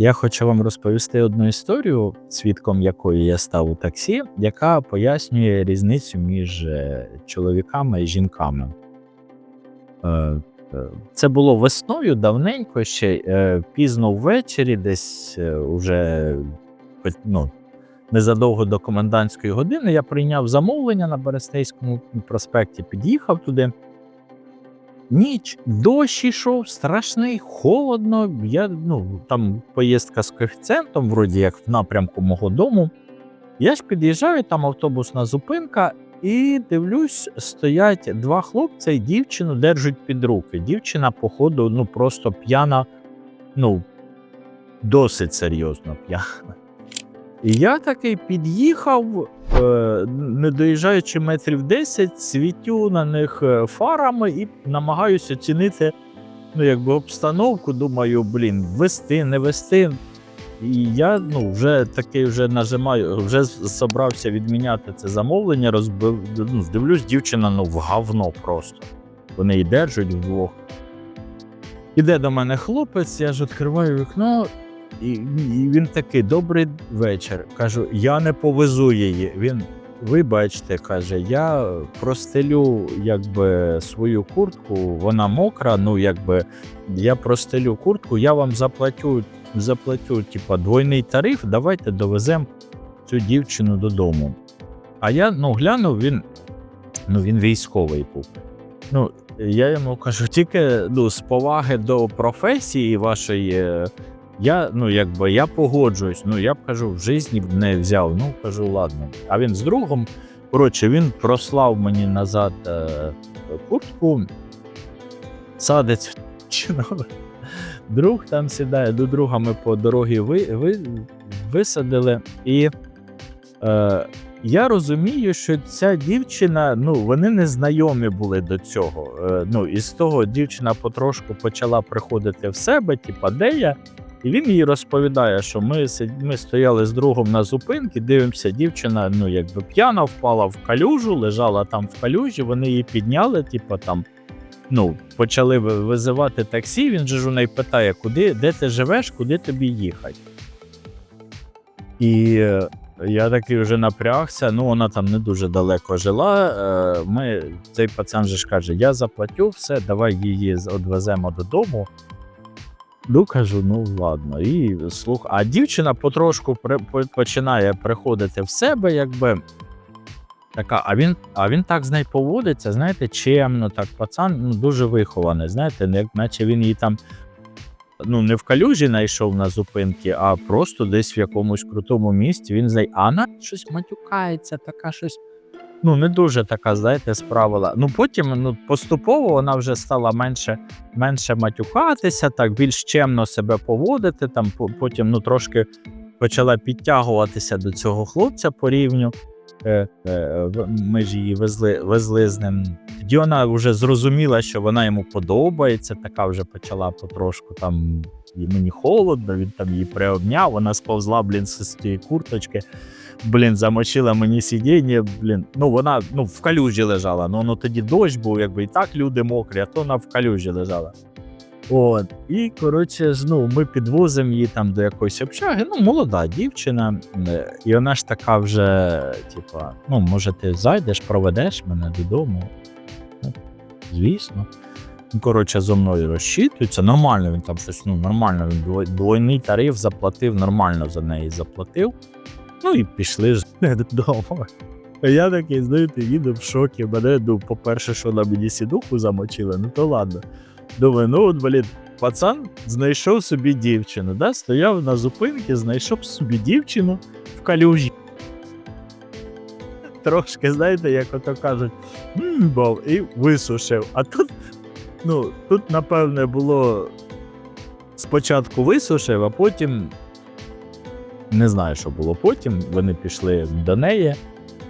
Я хочу вам розповісти одну історію, свідком якої я став у таксі, яка пояснює різницю між е, чоловіками і жінками. Е, е, Це було весною давненько, ще пізно ввечері, десь уже ну, незадовго до комендантської години я прийняв замовлення на Берестейському проспекті, під'їхав туди. Ніч, дощ ішов, страшний, холодно. Я, ну, там поїздка з коефіцієнтом, вроді як в напрямку мого дому. Я ж під'їжджаю, там автобусна зупинка, і дивлюсь, стоять два хлопця і дівчину держать під руки. Дівчина, походу, ну просто п'яна, ну, досить серйозно п'яна. Я такий під'їхав, е, не доїжджаючи метрів 10, світю на них е, фарами і намагаюся оцінити ну, якби обстановку. Думаю, блін, вести, не вести. І я ну, вже такий вже нажимаю, вже собрався відміняти це замовлення, розбив, ну, дивлюсь, дівчина ну, в говно просто. Вони її держать вдвох. Іде до мене хлопець, я ж відкриваю вікно, і, і він такий: добрий вечір. Кажу, я не повезу її. Він, вибачте, каже, я простелю якби свою куртку, вона мокра. Ну, якби я простелю куртку, я вам заплатю, заплатю, типа, двойний тариф, давайте довеземо цю дівчину додому. А я ну, глянув, він, ну, він військовий був. Ну, я йому кажу, тільки ну, з поваги до професії вашої. Я, ну, якби я погоджуюсь, ну я б кажу, в житті б не взяв. Ну, кажу, ладно. А він з другом, коротше, він прослав мені назад е, куртку, садець в чино. Друг там сідає, до друга ми по дорогі ви, ви, висадили. І е, я розумію, що ця дівчина, ну, вони не знайомі були до цього. Е, ну, і з того дівчина потрошку почала приходити в себе, типа, де я? І він їй розповідає, що ми, ми стояли з другом на зупинці, дивимося, дівчина, ну, якби п'яна, впала в калюжу, лежала там в калюжі, вони її підняли, типа там. Ну, почали визивати таксі. Він же ж у неї питає, куди, де ти живеш, куди тобі їхати. І е, я такий вже напрягся. Ну, вона там не дуже далеко жила. Е, Ми, цей пацан же ж каже: я заплатю все, давай її одвеземо додому. Ну, кажу, ну ладно. І слух. А дівчина потрошку при, по- починає приходити в себе, якби. Така, а він, а він так з нею поводиться, знаєте, чемно, так, пацан ну, дуже вихований, знаєте, наче він її там ну, не в калюжі знайшов на зупинки, а просто десь в якомусь крутому місці. Він знає, а вона щось матюкається, така щось. Ну, не дуже така, знаєте, справила. Ну, потім ну, поступово вона вже стала менше, менше матюкатися, так більш чемно себе поводити. Там потім ну, трошки почала підтягуватися до цього хлопця по рівню. Е, е, Ми ж її везли, везли з ним. Тоді вона вже зрозуміла, що вона йому подобається, така вже почала потрошку там. І мені холодно, він там її приобняв, вона сповзла, блін, з тієї курточки. Блін, замочила мені сидіння, блін. Ну, вона ну, в калюжі лежала. Ну, ну тоді дощ був, якби і так люди мокрі, а то вона в калюжі лежала. От. І, коротше, ну, ми підвозимо її там до якоїсь общаги. Ну, молода дівчина. е, І вона ж така вже, типа, ну, може, ти зайдеш, проведеш мене додому. Ну, звісно. Коротше, зо мною розчитується. Нормально він там щось, ну, нормально, він дво- двойний тариф заплатив, нормально за неї заплатив. Ну і пішли ж додому. Я такий, знаєте, їду в шокі. Мене, ну, по-перше, що на мені сідуху замочили, ну то ладно. Думаю, ну от, блін, пацан знайшов собі дівчину, да? стояв на зупинці, знайшов собі дівчину в калюжі. Трошки, знаєте, як ото кажуть, і висушив. А тут, ну, тут, напевне, було спочатку висушив, а потім не знаю, що було потім. Вони пішли до неї.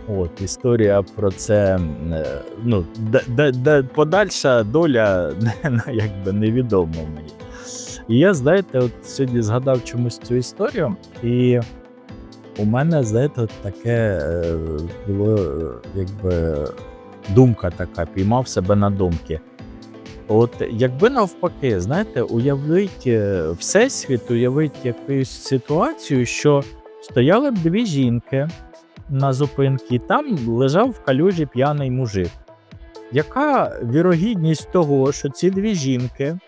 От, історія про це. е, Ну, де, де, де подальша доля ну, якби невідома мені. І я, знаєте, от сьогодні згадав чомусь цю історію, і у мене, знаєте, таке е, було, е, якби думка така, піймав себе на думки. От якби навпаки, знаєте, уявить е, всесвіт, уявить якусь ситуацію, що стояли б дві жінки на зупинці, і там лежав в калюжі п'яний мужик. Яка вірогідність того, що ці дві жінки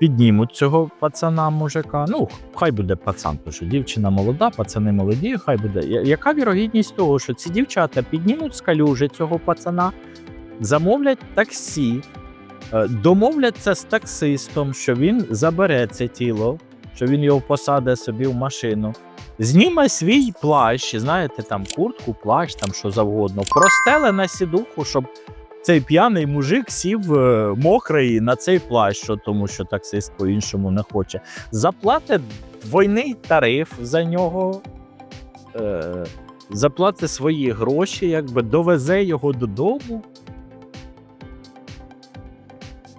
піднімуть цього пацана мужика? Ну, хай буде пацан, тому що дівчина молода, пацани молоді, хай буде. Яка вірогідність того, що ці дівчата піднімуть з калюжі цього пацана, замовлять таксі, е, домовляться з таксистом, що він забере це тіло, що він його посаде собі в машину, зніме свій плащ, знаєте, там куртку, плащ, там що завгодно, простеле на сідуху, щоб цей п'яний мужик сів е, мокрий на цей плащ, тому що таксист по-іншому не хоче. Заплатить двойний тариф за нього. Е, заплатить свої гроші, якби довезе його додому.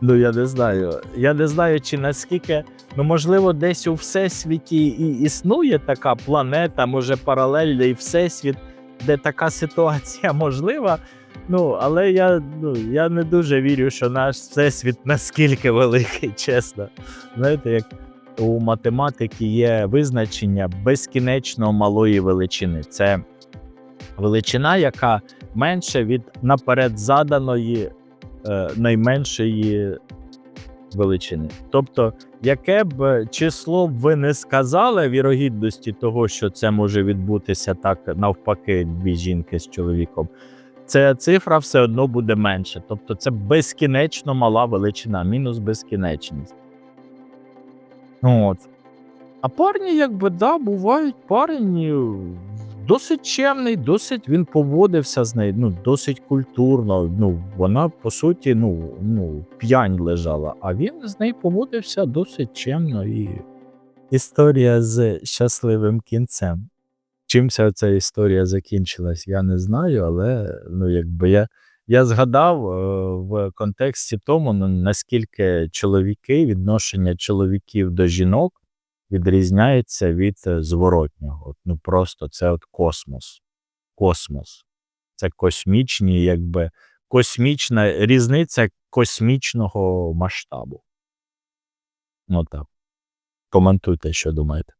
Ну, я не знаю. Я не знаю, чи наскільки, ну, можливо, десь у всесвіті і існує така планета, може, паралельний всесвіт, де така ситуація можлива. Ну, але я, ну, я не дуже вірю, що наш всесвіт наскільки великий, чесно. Знаєте, як у математики є визначення безкінечно малої величини. Це величина, яка менше від наперед заданої найменшої величини. Тобто, яке б число б ви не сказали вірогідності того, що це може відбутися так навпаки, дві жінки з чоловіком, ця цифра все одно буде менше. Тобто, це безкінечно мала величина, мінус безкінечність. От. А парні, якби, да, бувають парні досить чемний, досить він поводився з нею, ну, досить культурно. Ну, вона, по суті, ну, ну, п'янь лежала, а він з нею поводився досить чемно і історія з щасливим кінцем. Чимся ця історія закінчилась, я не знаю, але ну, якби я, я згадав е, в контексті тому, ну, наскільки чоловіки, відношення чоловіків до жінок відрізняється від е, зворотнього. От, ну просто це от космос. Космос. Це космічні, якби космічна різниця космічного масштабу. Ну так. Коментуйте, що думаєте.